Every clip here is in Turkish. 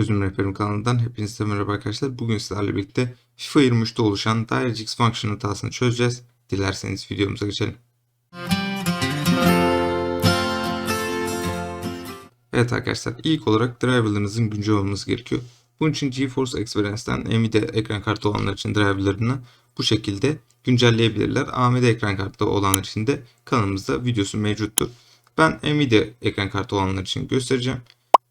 Çözüm Rehberim kanalından hepinize merhaba arkadaşlar. Bugün sizlerle birlikte FIFA 23'te oluşan DirectX Function hatasını çözeceğiz. Dilerseniz videomuza geçelim. Evet arkadaşlar ilk olarak driverlarınızın güncel olması gerekiyor. Bunun için GeForce Experience'den Nvidia ekran kartı olanlar için driverlarını bu şekilde güncelleyebilirler. AMD ekran kartı olanlar için de kanalımızda videosu mevcuttur. Ben Nvidia ekran kartı olanlar için göstereceğim.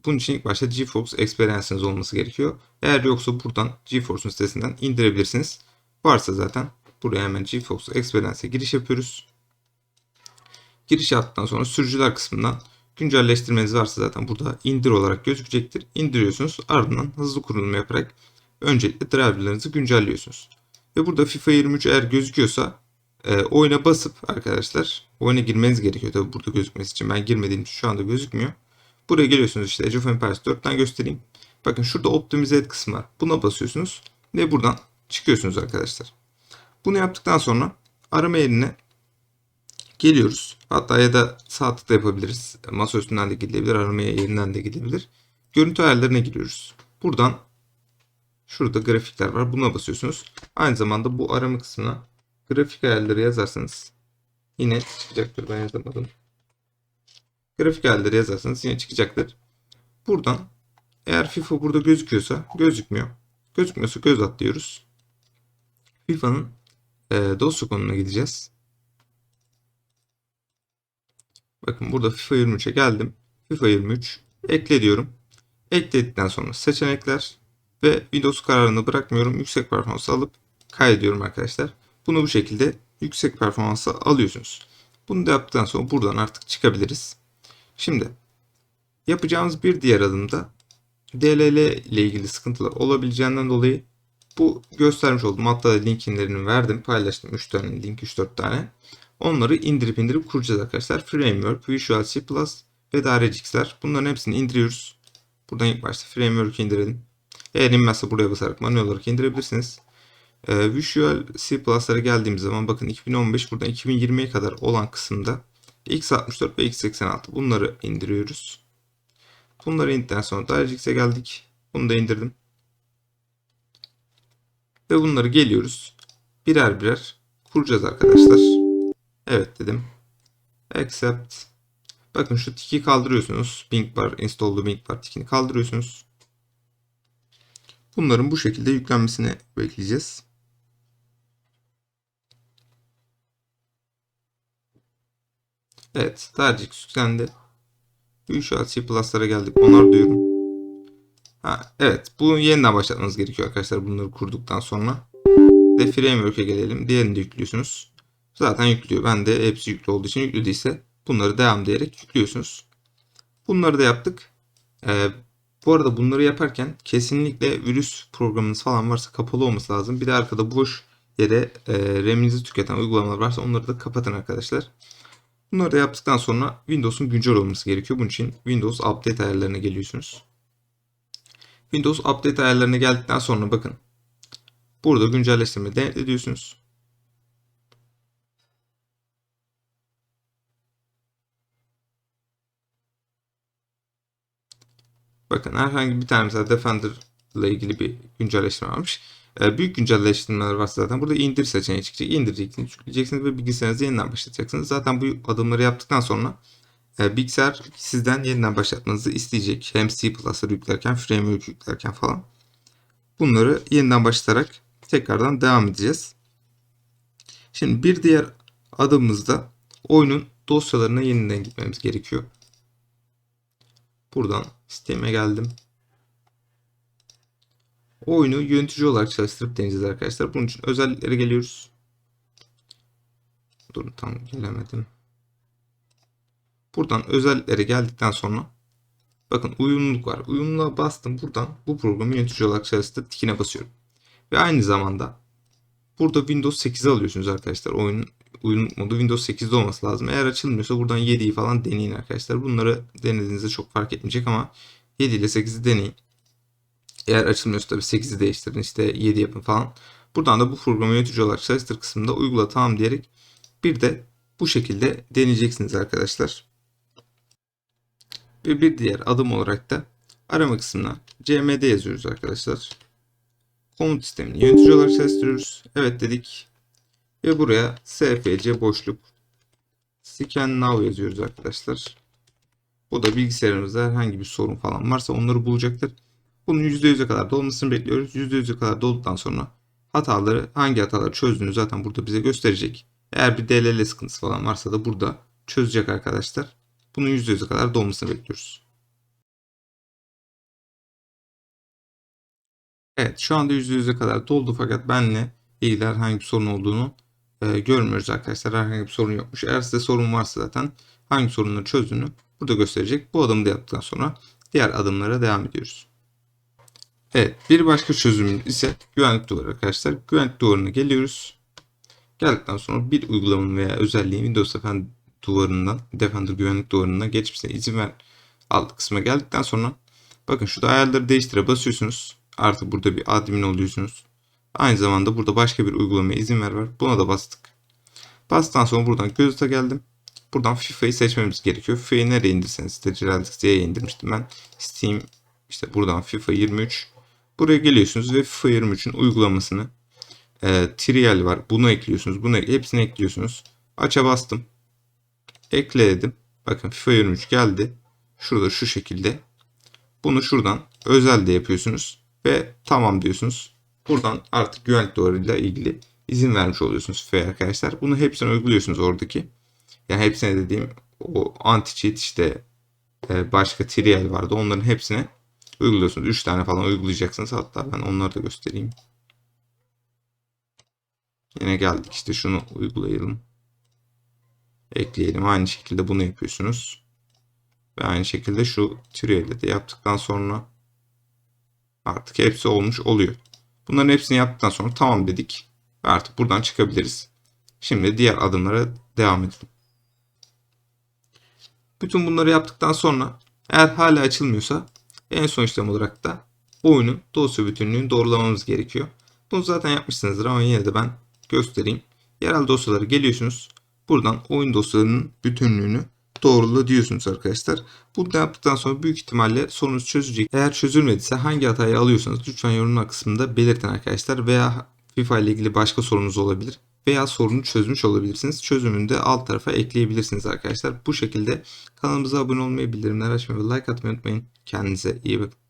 Bunun için ilk başta GeForce Experience'ınız olması gerekiyor. Eğer yoksa buradan GeForce'un sitesinden indirebilirsiniz. Varsa zaten buraya hemen GeForce Experience'e giriş yapıyoruz. Giriş yaptıktan sonra sürücüler kısmından güncelleştirmeniz varsa zaten burada indir olarak gözükecektir. İndiriyorsunuz ardından hızlı kurulum yaparak öncelikle driverlarınızı güncelliyorsunuz. Ve burada FIFA 23 eğer gözüküyorsa e, oyuna basıp arkadaşlar oyuna girmeniz gerekiyor. Tabi burada gözükmesi için ben girmediğim için şu anda gözükmüyor. Buraya geliyorsunuz işte Age of Empires 4'ten göstereyim. Bakın şurada Optimize Et kısmı var. Buna basıyorsunuz ve buradan çıkıyorsunuz arkadaşlar. Bunu yaptıktan sonra arama yerine geliyoruz. Hatta ya da sağ tıkla yapabiliriz. Masa üstünden de gidilebilir. Arama yerinden de gidebilir. Görüntü ayarlarına giriyoruz. Buradan şurada grafikler var. Buna basıyorsunuz. Aynı zamanda bu arama kısmına grafik ayarları yazarsanız yine çıkacaktır. Ben yazamadım. Grafik ayarları yazarsanız yine çıkacaktır. Buradan eğer FIFA burada gözüküyorsa gözükmüyor. Gözükmüyorsa göz at diyoruz. FIFA'nın e, dosya konumuna gideceğiz. Bakın burada FIFA 23'e geldim. FIFA 23 ekle diyorum. Ekledikten sonra seçenekler ve Windows kararını bırakmıyorum. Yüksek performans alıp kaydediyorum arkadaşlar. Bunu bu şekilde yüksek performansa alıyorsunuz. Bunu da yaptıktan sonra buradan artık çıkabiliriz. Şimdi yapacağımız bir diğer adımda DLL ile ilgili sıkıntılar olabileceğinden dolayı bu göstermiş olduğum hatta linklerini verdim paylaştım 3 tane link 3-4 tane. Onları indirip indirip kuracağız arkadaşlar. Framework, Visual C++ ve DirectX'ler. Bunların hepsini indiriyoruz. Buradan ilk başta Framework'ı indirelim. Eğer inmezse buraya basarak manuel olarak indirebilirsiniz. Ee, Visual C++'lara geldiğimiz zaman bakın 2015 buradan 2020'ye kadar olan kısımda x64 ve x86 bunları indiriyoruz. Bunları indikten sonra DirectX'e geldik. Bunu da indirdim. Ve bunları geliyoruz. Birer birer kuracağız arkadaşlar. Evet dedim. Accept. Bakın şu tiki kaldırıyorsunuz. Bing bar, installed Bing bar tikini kaldırıyorsunuz. Bunların bu şekilde yüklenmesini bekleyeceğiz. Evet, Darcix yüklendi. Visual Plus'lara geldik. Onlar diyorum. Ha, evet, bu yeniden başlatmanız gerekiyor arkadaşlar bunları kurduktan sonra. De Framework'e gelelim. Diğerini de yüklüyorsunuz. Zaten yüklüyor. Ben de hepsi yüklü olduğu için yüklü değilse bunları devam diyerek yüklüyorsunuz. Bunları da yaptık. Ee, bu arada bunları yaparken kesinlikle virüs programınız falan varsa kapalı olması lazım. Bir de arkada boş yere e, RAM'inizi tüketen uygulamalar varsa onları da kapatın arkadaşlar. Bunları da yaptıktan sonra Windows'un güncel olması gerekiyor. Bunun için Windows Update ayarlarına geliyorsunuz. Windows Update ayarlarına geldikten sonra bakın. Burada güncelleştirme denetle diyorsunuz. Bakın herhangi bir tane Defender ile ilgili bir güncelleştirme varmış. Ee, büyük güncelleştirmeler varsa zaten burada indir seçeneği çıkacak. İndireceksiniz, yükleyeceksiniz ve bilgisayarınızı yeniden başlatacaksınız. Zaten bu adımları yaptıktan sonra e, bilgisayar sizden yeniden başlatmanızı isteyecek. Hem C yüklerken, Framework yüklerken falan. Bunları yeniden başlatarak tekrardan devam edeceğiz. Şimdi bir diğer adımımızda oyunun dosyalarına yeniden gitmemiz gerekiyor. Buradan Steam'e geldim. Oyunu yönetici olarak çalıştırıp deneyeceğiz arkadaşlar. Bunun için özelliklere geliyoruz. Dur tam gelemedim. Buradan özelliklere geldikten sonra bakın uyumluluk var. Uyumluluğa bastım. Buradan bu programı yönetici olarak çalıştır tikine basıyorum. Ve aynı zamanda burada Windows 8'i alıyorsunuz arkadaşlar. Oyunun uyumluluk modu Windows 8'de olması lazım. Eğer açılmıyorsa buradan 7'yi falan deneyin arkadaşlar. Bunları denediğinizde çok fark etmeyecek ama 7 ile 8'i deneyin. Eğer açılmıyorsa tabii 8'i değiştirin işte 7 yapın falan. Buradan da bu programı yönetici olarak çalıştır kısmında uygula tamam diyerek bir de bu şekilde deneyeceksiniz arkadaşlar. Ve bir diğer adım olarak da Arama kısmına cmd yazıyoruz arkadaşlar. Komut sistemini yönetici olarak çalıştırıyoruz. Evet dedik. Ve buraya sfc boşluk scan now yazıyoruz arkadaşlar. Bu da bilgisayarımızda herhangi bir sorun falan varsa onları bulacaktır. Bunun %100'e kadar dolmasını bekliyoruz. %100'e kadar dolduktan sonra hataları hangi hataları çözdüğünü zaten burada bize gösterecek. Eğer bir DLL sıkıntısı falan varsa da burada çözecek arkadaşlar. Bunun %100'e kadar dolmasını bekliyoruz. Evet şu anda %100'e kadar doldu fakat benle ilgili herhangi bir sorun olduğunu e, görmüyoruz arkadaşlar. Herhangi bir sorun yokmuş. Eğer size sorun varsa zaten hangi sorunları çözdüğünü burada gösterecek. Bu adımı da yaptıktan sonra diğer adımlara devam ediyoruz. Evet bir başka çözümümüz ise güvenlik duvarı arkadaşlar. Güvenlik duvarına geliyoruz. Geldikten sonra bir uygulamanın veya özelliğin Windows Defender duvarından, Defender güvenlik duvarına geçmesine izin ver alt kısma geldikten sonra bakın şurada ayarları değiştire basıyorsunuz. Artık burada bir admin oluyorsunuz. Aynı zamanda burada başka bir uygulamaya izin ver var. Buna da bastık. Bastıktan sonra buradan gözete geldim. Buradan FIFA'yı seçmemiz gerekiyor. FIFA'yı nereye indirseniz de Realtix'e indirmiştim ben. Steam işte buradan FIFA 23. Buraya geliyorsunuz ve FIFA 23'ün uygulamasını e, Trial var. Bunu ekliyorsunuz. Bunu hepsini ekliyorsunuz. Aça bastım. Ekle dedim. Bakın FIFA 23 geldi. Şurada şu şekilde. Bunu şuradan özel de yapıyorsunuz ve tamam diyorsunuz. Buradan artık güvenlik duvarıyla ilgili izin vermiş oluyorsunuz FIFA'ya arkadaşlar. Bunu hepsini uyguluyorsunuz oradaki. Yani hepsine dediğim o anti-cheat işte e, başka trial vardı. Onların hepsine uyguluyorsunuz. 3 tane falan uygulayacaksınız. Hatta ben onları da göstereyim. Yine geldik işte şunu uygulayalım. Ekleyelim. Aynı şekilde bunu yapıyorsunuz. Ve aynı şekilde şu trial'i de yaptıktan sonra artık hepsi olmuş oluyor. Bunların hepsini yaptıktan sonra tamam dedik. Ve artık buradan çıkabiliriz. Şimdi diğer adımlara devam edelim. Bütün bunları yaptıktan sonra eğer hala açılmıyorsa en son işlem olarak da oyunun dosya bütünlüğünü doğrulamamız gerekiyor. Bunu zaten yapmışsınızdır ama yine de ben göstereyim. Yerel dosyalara geliyorsunuz. Buradan oyun dosyalarının bütünlüğünü doğrula diyorsunuz arkadaşlar. Bunu yaptıktan sonra büyük ihtimalle sorunuz çözecek. Eğer çözülmediyse hangi hatayı alıyorsanız lütfen yorumlar kısmında belirtin arkadaşlar. Veya FIFA ile ilgili başka sorunuz olabilir. Veya sorunu çözmüş olabilirsiniz. Çözümünü de alt tarafa ekleyebilirsiniz arkadaşlar. Bu şekilde kanalımıza abone olmayı, bildirimler açmayı ve like atmayı unutmayın. Kendinize iyi bakın.